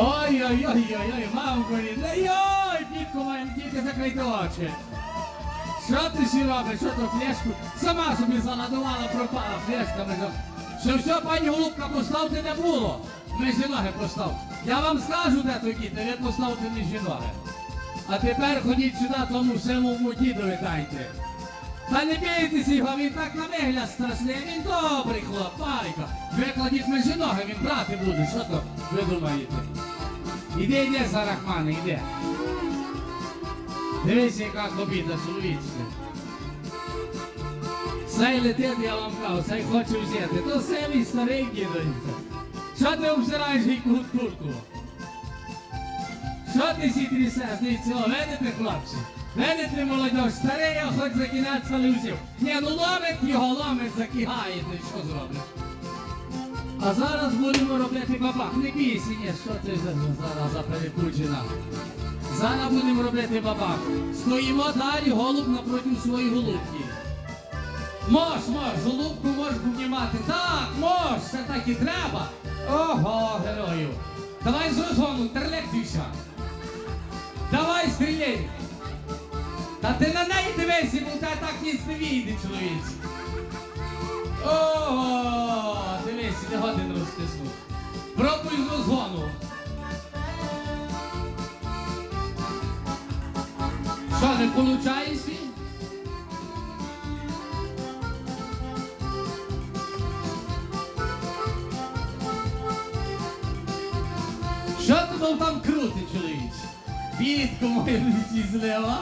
Ой-ой-ой-ой-ой, мамко рідна, йой, дітко моє, дітки, закрийте очі. Що ти ще робиш? Що то флешку? Сама собі занадувала, пропала флешками. Що все, пані Голубка, поставте не було. Між ноги постав. Я вам скажу, де то діти, ви поставте між ноги. А тепер ходіть сюди, тому самому дідові дайте. Та не бійтеся його, він так на вигляд страшний, він добрий хлоп, пайка. Викладіть між ноги, він брати буде, що то ви думаєте? Іди, іди, Зарахмане, іди. Дивись, яка кобіта, чоловічка. Сей летить, я вам кажу, сей хоче взяти. То селі старий дідонька. Що ти обзираєш гійку куртку? Що ти сі трясеш? Дивіться, о, видите, хлопці? Видите, молодь, старий, я хоч за кінець взяв. Ні, ну ломить його, ломить, закигаєте, що зробиш? А зараз будемо робити бабах. Не бійся, що ти за, зараз за перепуджена. Зараз будемо робити бабах. Стоїмо далі, голуб напроти своєї голубки. Мож, мож, голубку можеш піднімати. Так, мож, це так і треба. Ого, герою. Давай з розгону, терлектуйся. Давай стріляй. Та ти на неї дивися, бо тебе так ніц не вийде, чоловіч. Ого, Пробуй з розгону. Що, не виходить? Що ти там крутить, чоловіч? Бідку мою не злива.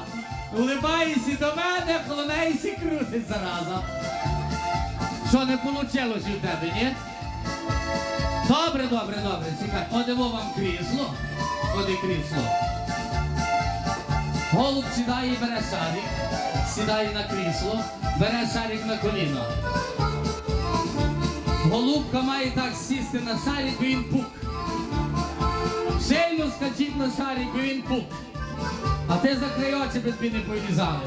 Улибаєшся до мене, клонейся крутить зараза. Що не вийшло у тебе, ні? Добре, добре, добре, чекай. Одемо вам крісло. Оди крісло. Голуб сідає і бере шарик. Сідає на крісло, бере шарик на коліно. Голубка має так сісти на шарик, бо він пук. Сильно скачіть на шарик, бо він пук. А ти закрий очі, би тобі не повілізали.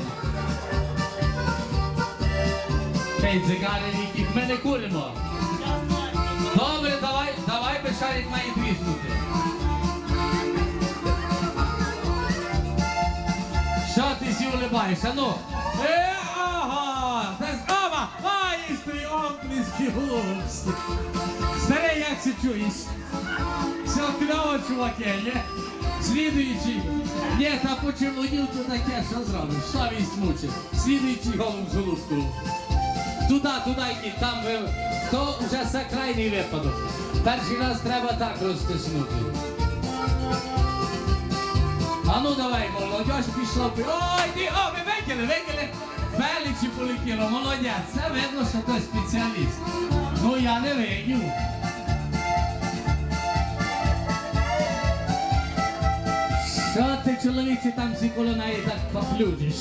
Ей, дзигари яких ми не куримо. Добре, давай, шарик має тріснути. Що ти сі улибаєшся? Ну? Е, ага! Та з ова! Ай, ти оплески голубські! Старий, як це чуєш? Все кльово, чуваки, є? Слідуючий. Ні, та почервонів то таке, що зробиш? Совість мучить. Слідуючий голуб з голубку. Туди, туди йдіть, там ви. То вже це крайній випадок. Перший раз треба так розтиснути. А ну давай, молодь пішла. Ой, ні, о, ви викинули, викинули. Величі полетіло, молодець. Це видно, що той спеціаліст. Ну я не видів. Що ти, чоловіче, там всі коло неї так поплюдиш?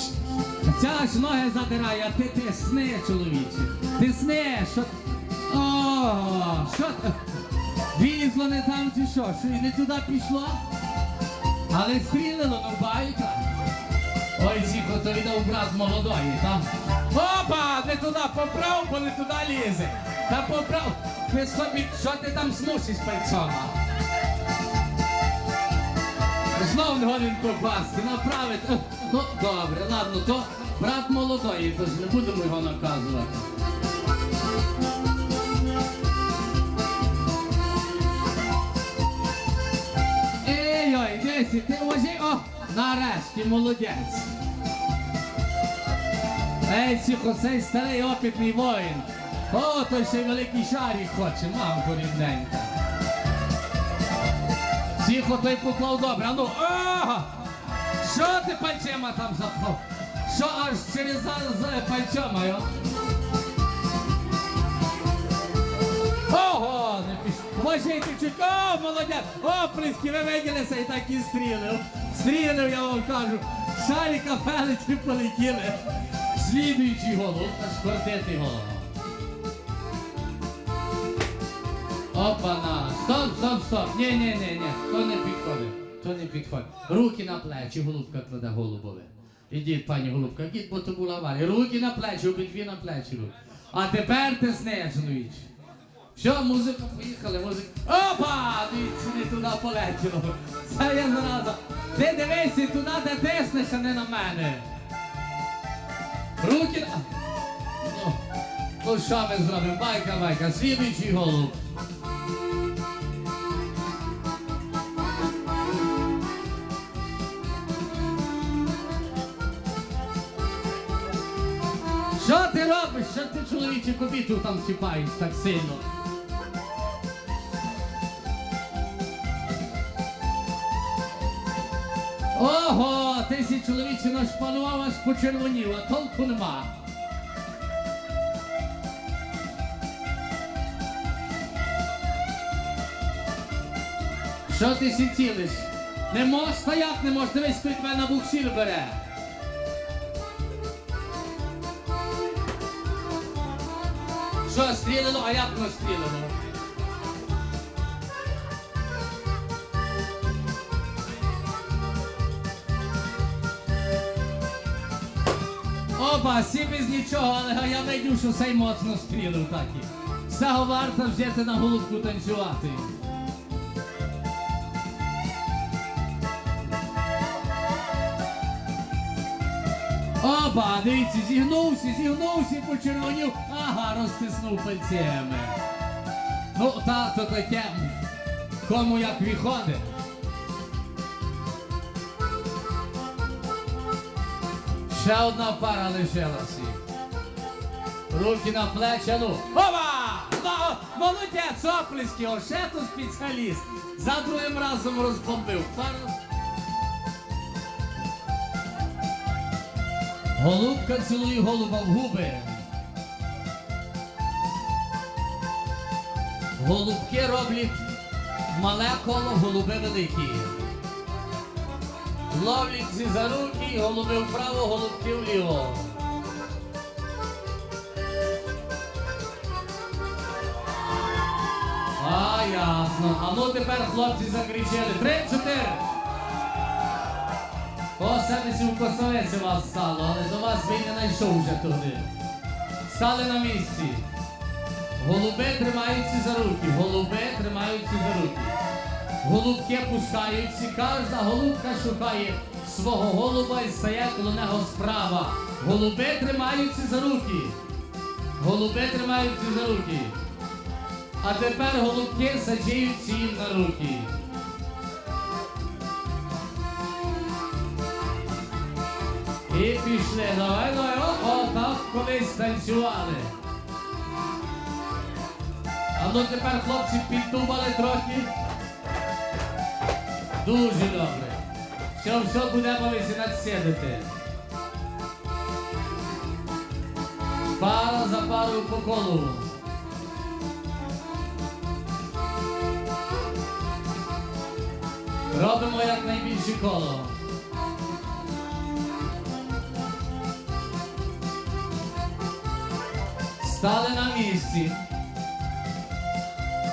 Ця ж ноги задирає, а ти тисни, чоловіче. Тисни, що... О, що? Вілізло не там чи що? Що і не туди пішло? Але стрілило, ну байка. Ой, сіко, то віддав брат молодої, так? Опа, не туди, поправ, бо не туди лізе. Та поправ. Ти собі, що ти там смусиш пальцями? Знов не годин попасти, направити. Ну, добре, ладно, то брат молодої, тож не будемо його наказувати. Ей, ой, десі, ти возі, о, нарешті, молодець. Ей, сіхо, цей старий опитний воїн. О, той ще великий шарик хоче, мамко рідненька. Тихо, той поклав добре. А ну, ага! Що ти пальцями там запхав? Що аж через за пальцями. Ого, не піш. Чуть, о, молодець! Оплески, ви виділися і так і стрілив. Стрілив, я вам кажу. Шарика пелиці полетіли. Слідуючий голов, та шквартити голова. Опана! Стоп, стоп, стоп! Ні, ні, ні, ні, то не підходить. То не підходить. Руки на плечі, голубка кладе голубове. Ідіть, пані голубка, ідіть, бо то була аварія. Руки на плечі, обидві на плечі. А тепер ти снежнуєш. Що, музика, поїхали, музика. Опа! Дивіться, не туди полетіло. Це я зразу. Ти дивися туди, де тиснеш, а не на мене. Руки. на- Ну, ну що ми зробимо? Байка, байка, слідуючий голуб. Що ти чоловіче кобіту там чіпаєш так сильно? Ого, ти сі чоловіче нашпанував, аж почервонів, толку нема. Що ти сі цілиш? Не можеш стояти, не можеш, дивись, тут тебе на буксир бере. Що стріляно, а як воно стрілило? Опа, всі без нічого, але я найду, що цей моцно стрілив так. і. Цього варто взяти на голубку танцювати. Опа, дивіться, зігнувся, зігнувся, почервонів, ага, розтиснув пальцями. Ну, тато таке, кому як виходить. Ще одна пара лишилася. Руки на плечі, ну. Опа! Ну, молодець, оплески, о, ще то спеціаліст. За другим разом розбомбив. Пара... Голубка цілує голуба в губи. Голубки роблять мале коло, голуби великі. Ловлять зі за руки, голуби вправо, голубки вліво. А, ясно. А ну тепер хлопці закричали. Три, чотири. Сервісі в косовеці вас стало, але до вас він не знайшов вже туди. Стали на місці. Голуби тримаються за руки, голуби тримаються за руки. Голубки пускаються, кожна голубка шукає свого голуба і стає коло нього справа. Голуби тримаються за руки. Голуби тримаються за руки. А тепер голубки саджаються їм на руки. І пішли. Давай, давай, о, колись танцювали. А ну тепер хлопці піддумали трохи. Дуже добре. Все, все будемо висінати сидити. Пара за парою по колу. Робимо якнайбільше коло. Стали на місці.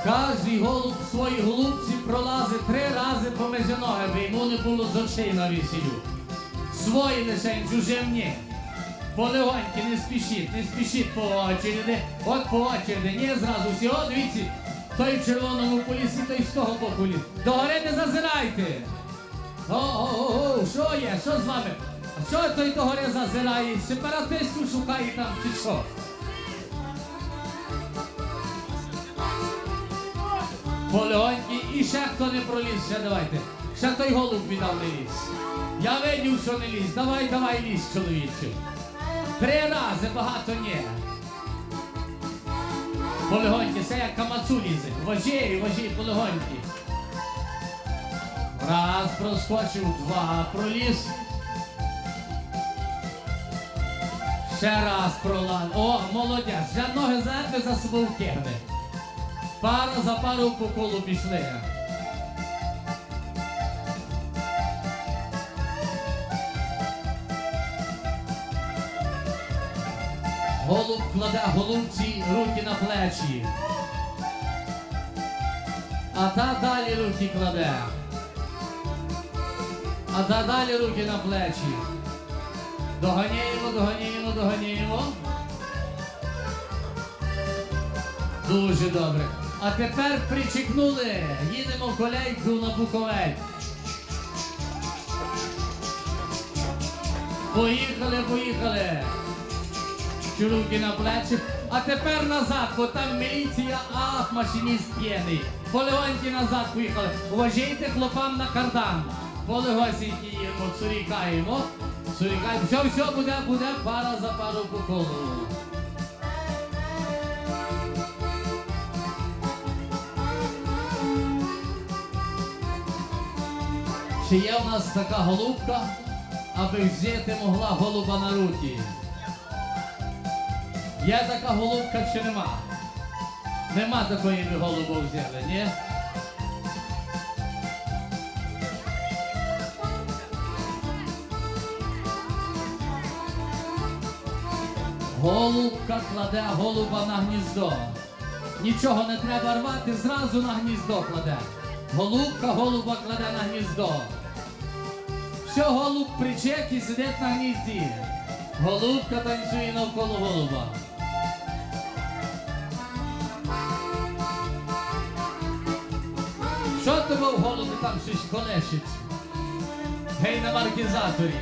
Кожний голуб в своїй голубці пролазить три рази поміж ноги, бо йому не було з очей на весілю. Свої лишень, чужим ні. Полегоньки, не спішіть, не спішіть по очереді. От по очереді, ні зразу всі. От той в червоному полісі, той з того боку ліс. Догори не зазирайте. О, о, о, о, що є? Що з вами? А що той догори зазирає? Сепаратистку шукає там чи що? Полегоньки і ще хто не проліз, ще давайте. Ще той голуб віддав не ліз. Я видів, що не ліз. Давай, давай ліз, чоловіче. Три рази багато ні. Полегоньки, це як камацу лізе. Вожі, вожі, полегоньки. Раз проскочив, два проліз. Ще раз пролаз. О, молодець. Вже ноги знаєте за собою кигне. Пара за пару по колу пішли. Голуб кладе голубці руки на плечі. А та далі руки кладе. А та далі руки на плечі. Доганяємо, доганяємо, доганяємо. Дуже добре. А тепер причекнули. Їдемо в колейку на Буковель. Поїхали, поїхали. Руки на плечі. А тепер назад, бо там міліція, ах, машиніст п'єний. Полегоньки назад поїхали. Уважайте хлопам на кардан. Полегосіньки їмо, сурікаємо. Сурікаємо. Все, все, буде, буде, пара за пару по колу. Чи є в нас така голубка, аби взяти могла голуба на руки? Є така голубка чи нема? Нема такої би голубу взяли, ні? Голубка кладе голуба на гніздо. Нічого не треба рвати, зразу на гніздо кладе. Голубка голуба кладе на гніздо. Що голуб і сидить на гнізді. Голубка танцює навколо голуба. Що тебе в голубі там щось колешить? Гей на маркізаторі.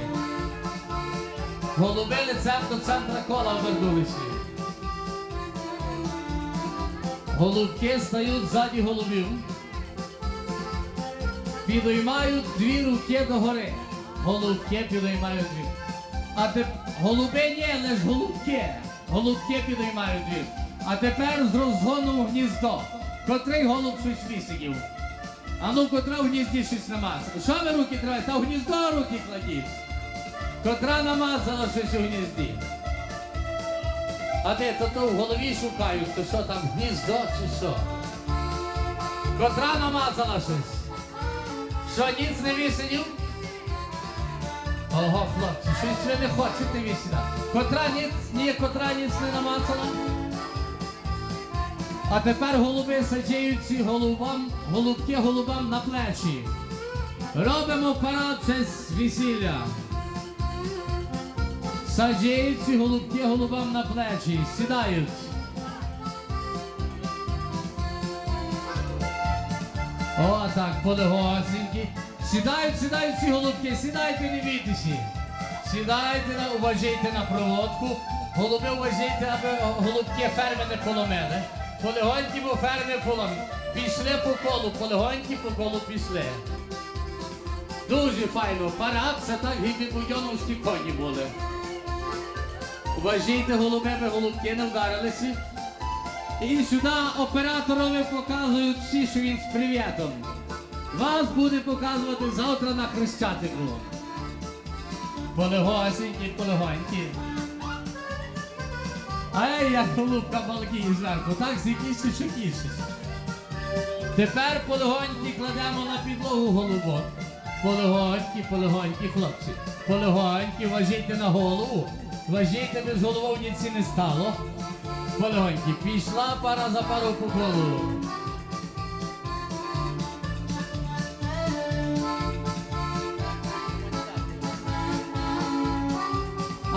Голуби лицем до центра кола обернулися. Голубки стають ззаді голубів. Підіймають дві руки догори. Голубки підіймають дві. А теп... голуби ні, лиш голубки. Голубки підіймають дві. А тепер з розгону в гніздо. Котрий голуб щось висидів. А ну котра в гнізді щось намазала. Що ви руки тримаєте? Та в гніздо руки кладіть. Котра намазала щось у гнізді. А де то то в голові шукають, то що там гніздо чи що? Котра намазала щось? Що ніц не висидів? Ого, хлопці, щось ви не хочете висідати. Котра ніц, ні, котра ніц не намацала. А тепер голуби саджають голубам, голубки голубам на плечі. Робимо парад честь весілля. Саджають голубки голубам на плечі, сідають. О, так, полегосенькі. Сідають, сідають ці голубки, сідайте, не бійтеся. Сідайте, уважайте на проводку. Голуби уважайте, аби голубки ферми не поломили. Полегонькі, бо ферми поломили. Пішли по колу, полегонькі по колу пішли. Дуже файно. Парад, це так гібідбудьоновські коні були. Уважайте голуби, аби голубки не вдарилися. І сюди операторові показують всі, що він з привітом. Вас буде показувати завтра на Хрещатику. Полегосенькі, полегонькі. Ай, як голубка балкіє зверху, так зікіше, що кішись. Тепер полегонькі кладемо на підлогу голубок. Полегонькі, полегонькі, хлопці. Полегонькі, важійте на голову. Важійте, без голововниці не стало. Полегонькі, пішла пара за пару по колу.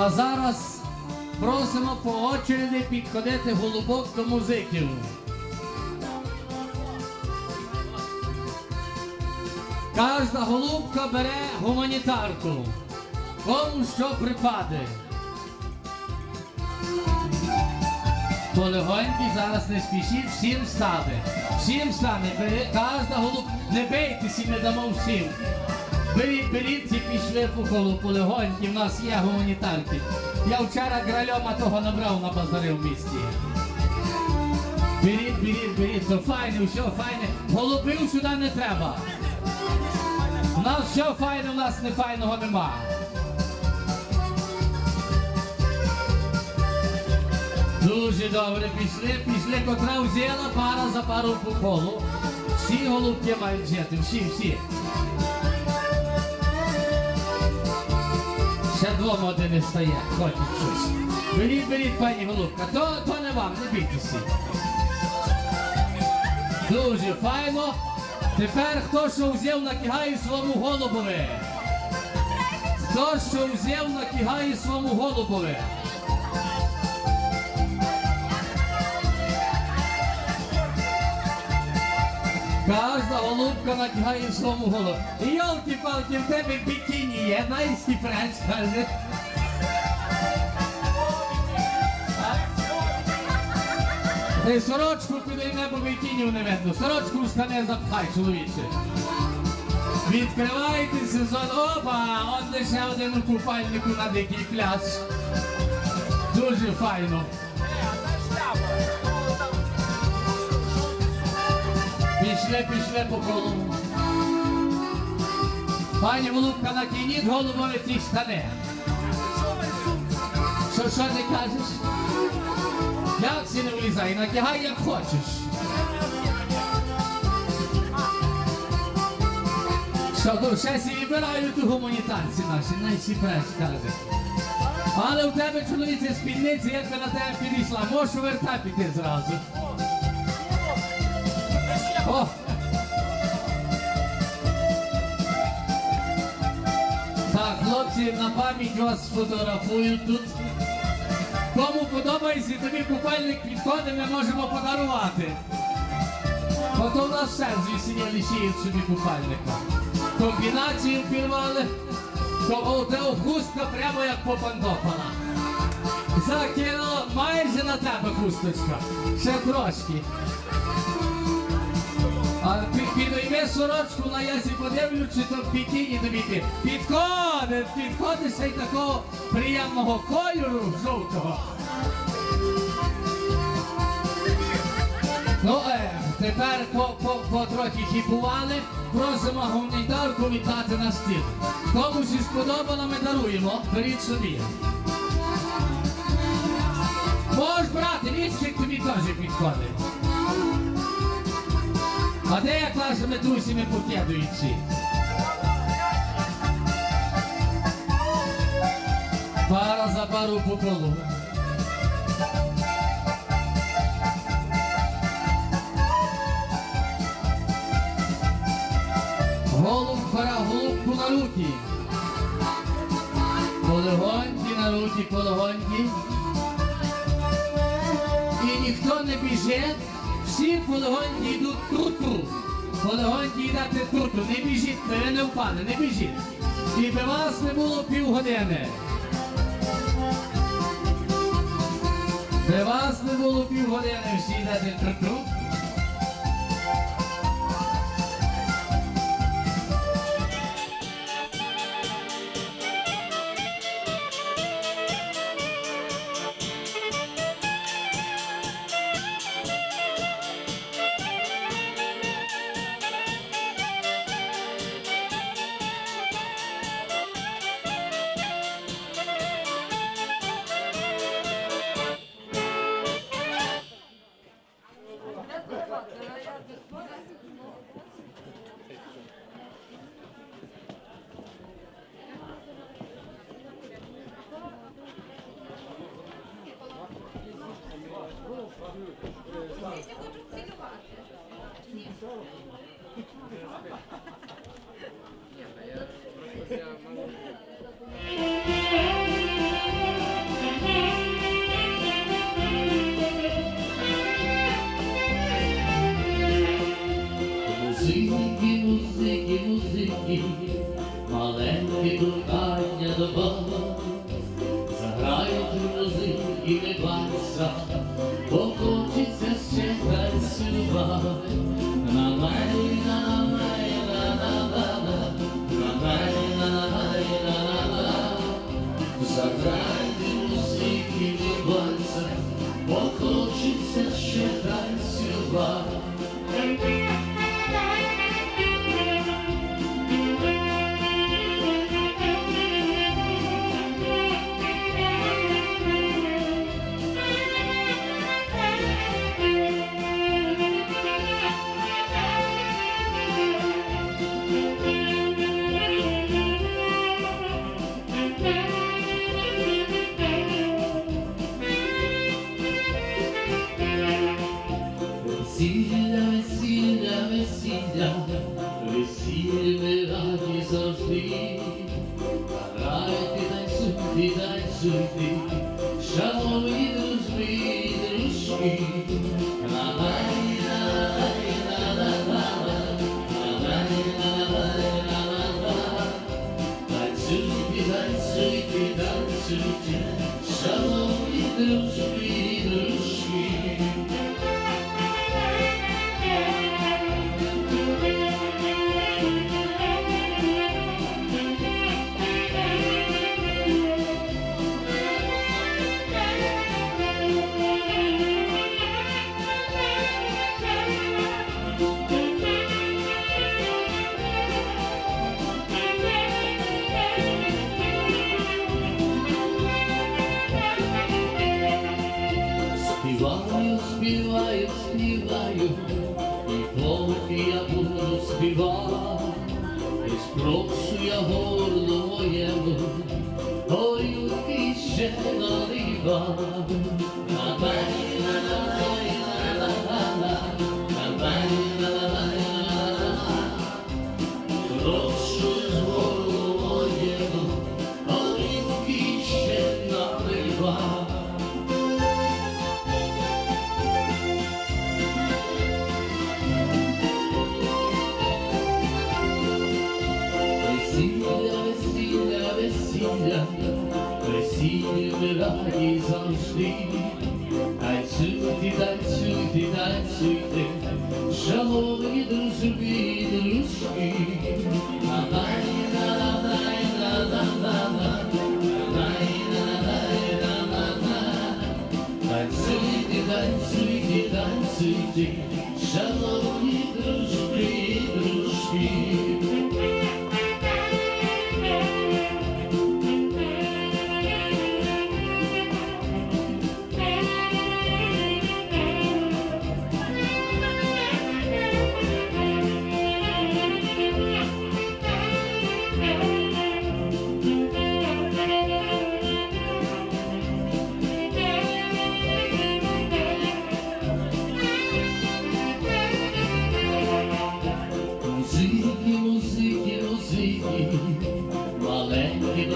А зараз просимо по очереді підходити голубок до музиків. Кожна голубка бере гуманітарку. Кому що припаде. Полегоньки, зараз не спішіть, всім стане. Всім стане, кожна голуб, не бийтеся, не дамо всім. Беріть, беріть і пішли по колу полегоньки, в нас є гуманітарки. Я вчора гральома того набрав на базари в місті. Беріть, беріть, беріть, то файне, все файне. Голубів сюди не треба. У нас все файне, у нас не файного нема. Дуже добре пішли, пішли, котра взяла пара за пару по колу. Всі голубки мають взяти, всі, всі. Ще двом один не стає, хочуть щось. Беріть, беріть, пані голубка, то, то не вам, не бійтеся. Дуже файно. Тепер хто що взяв, накигає своєму голубове. Хто що взяв, накигає своєму голубові. Кожна голубка натягає своєму голову. Йолки-палки, в тебе бікіні є, найсі френч, каже. Сорочку підійме, бо бікінів не видно. Сорочку в штани запхай, чоловіче. Відкривайте сезон. Опа! Он лише один у купальнику на дикий пляж. Дуже файно. Пішли, пішли по колу. Пані Голубка, накиніть головою ті штани. Що, що ти кажеш? Як си не влізай, натягай як хочеш. Що ще сі вибирають у гуманітарці наші, найсі прес каже. Але у тебе чоловіче спідниці, як би на тебе підійшла, можеш у піти зразу. Так, хлопці, на пам'ять вас сфотографую тут. Кому подобається, тобі купальник підходить, ми можемо подарувати. Ото у нас все звісіння лишіють собі купальника. Комбінацію пірвали, то хустка прямо як попандопала. Закинуло майже на тебе хусточка. Ще трошки. А пі- підійми сорочку на ясі подивлю, чи то бікіні тобі під- підходить, підходить ще й такого приємного кольору жовтого. Ну, е, тепер по, по, по трохи хіпували, просимо гуманітарку вітати на стіл. Комусь і сподобало, ми даруємо, беріть собі. Можеш брати, ліщик тобі теж підходить. А де як наші метрусями покидуючи? Пара за пару по колу. Голуб пора голубку на руки. Полегоньки на руки, полегоньки. І ніхто не біжить, всі полегоньки йдуть труту. Полегоньки йдете труту, не біжіть, ви не впане, не біжіть. І би вас не було півгодини. Би вас не було півгодини, всі йдете труту. Solomon. to do. Shovel me the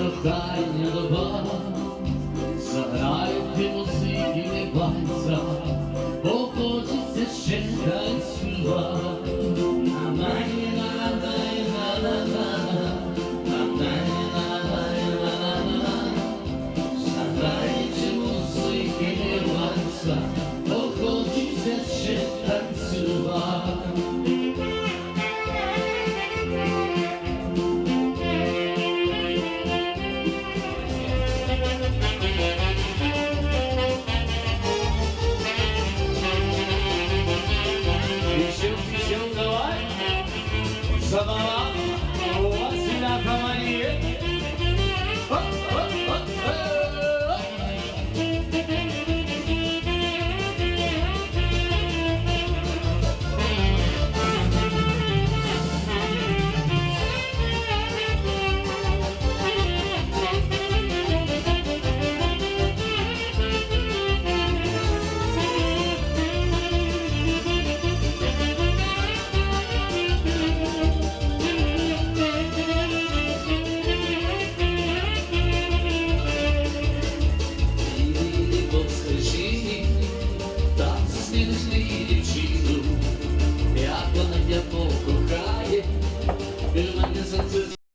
маленькі прохання